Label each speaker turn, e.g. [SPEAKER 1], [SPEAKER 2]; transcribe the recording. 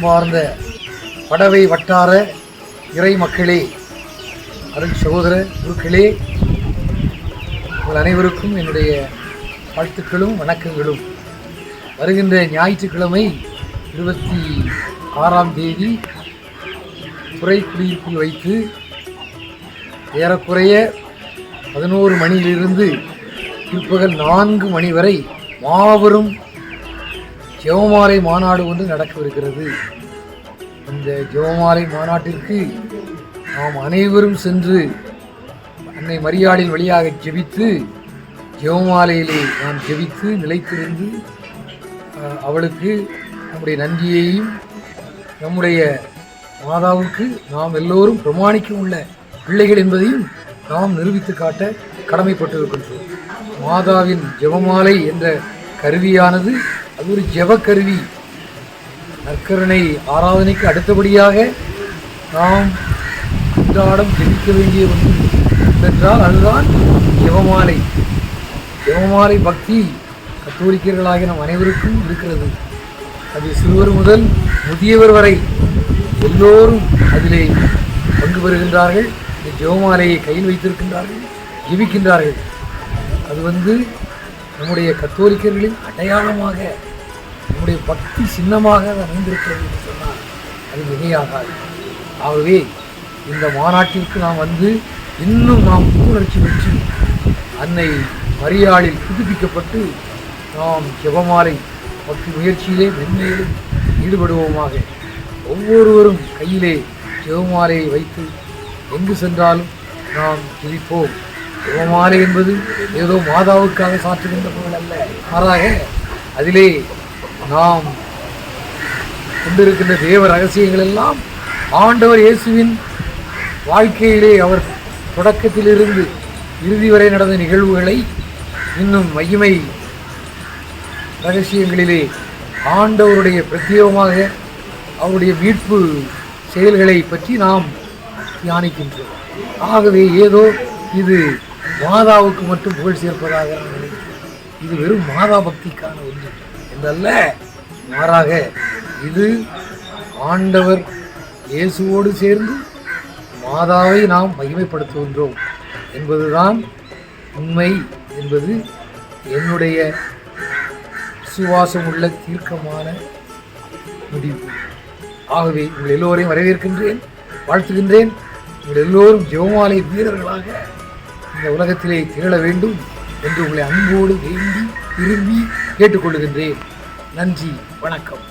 [SPEAKER 1] அன்பார்ந்த படவை வட்டார இறை மக்களே அருள் சகோதர குருக்களே உங்கள் அனைவருக்கும் என்னுடைய வாழ்த்துக்களும் வணக்கங்களும். வருகின்ற ஞாயிற்றுக்கிழமை இருபத்தி ஆறாம் தேதி துறை குடியிருப்பில் வைத்து ஏறக்குறைய பதினோரு மணியிலிருந்து பிற்பகல் நான்கு மணி வரை மாபெரும் ஜெவமாலை மாநாடு ஒன்று நடக்கவிருக்கிறது. அந்த ஜெவமாலை மாநாட்டிற்கு நாம் அனைவரும் சென்று அன்னை மரியாளின் வழியாக ஜெபித்து ஜெவமாலையிலே நாம் ஜெபித்து நிலைத்திருந்து அவளுக்கு நம்முடைய நன்றியையும் நம்முடைய மாதாவுக்கு நாம் எல்லோரும் பிரமாணிக்க உள்ள பிள்ளைகள் என்பதையும் நாம் நிரூபித்து காட்ட கடமைப்பட்டிருக்கின்றோம். மாதாவின் ஜெபமாலை என்ற கருவியானது அது ஒரு ஜெபக்கருவி. நற்கருணை ஆராதனைக்கு அடுத்தபடியாக நாம் அன்றாடம் ஜெபிக்க வேண்டிய ஒன்று என்றால் அதுதான் ஜெபமாலை. ஜெபமாலை பக்தி கத்தோலிக்கர்களாகிய நம் அனைவருக்கும் இருக்கிறது. அது சிறுவர் முதல் முதியவர் வரை எல்லோரும் அதிலே பங்கு பெறுகின்றார்கள். இந்த ஜெபமாலையை கையில் வைத்திருக்கின்றார்கள் ஜெபிக்கின்றார்கள். அது வந்து நம்முடைய கத்தோலிக்கர்களின் அடையாளமாக நம்முடைய பக்தி சின்னமாக அது அமைந்திருக்கிறது என்று சொன்னால் அது மிகையாகாது ஆகவே இந்த மாநாட்டிற்கு நாம் வந்து இன்னும் நாம் புத்துணர்ச்சி பெற்று அன்னை மரியாளில் புதுப்பிக்கப்பட்டு நாம் ஜெபமாலை பக்தி முயற்சியிலே மென்மேலும் ஈடுபடுவோமாக. ஒவ்வொருவரும் கையிலே ஜெபமாலையை வைத்து எங்கு சென்றாலும் நாம் ஜெபிப்போம். ஜெபமாலை என்பது ஏதோ மாதாவுக்காக சாற்றுகின்ற பொருள் அல்ல. மாறாக அதிலே நாம் கொண்டிருக்கின்ற தேவ ரகசியங்கள் எல்லாம் ஆண்டவர் இயேசுவின் வாழ்க்கையிலே அவர் தொடக்கத்திலிருந்து இறுதி வரை நடந்த நிகழ்வுகளை இன்னும் மகிமை ரகசியங்களிலே ஆண்டவருடைய பிரத்யேகமாக அவருடைய மீட்பு செயல்களை பற்றி நாம் தியானிக்கின்றோம். ஆகவே ஏதோ இது மாதாவுக்கு மட்டும் புகழ் சேர்ப்பதாக நான் நினைக்கிறேன். இது வெறும் மாதா பக்திக்கான ஒன்று. என்றல்ல. மாறாக இது ஆண்டவர் இயேசுவோடு சேர்ந்து மாதாவை நாம் மகிமைப்படுத்துகின்றோம் என்பதுதான் உண்மை என்பது என்னுடைய விசுவாசமுள்ள தீர்க்கமான முடிவு. ஆகவே உங்கள் எல்லோரையும் வரவேற்கின்றேன் வாழ்த்துகின்றேன். உங்கள் எல்லோரும் ஜெவமாலை வீரர்களாக இந்த உலகத்திலே திகழ வேண்டும் என்று உங்களை அன்போடு வேண்டி விரும்பி கேட்டுக்கொள்கின்றேன் நன்றி வணக்கம்.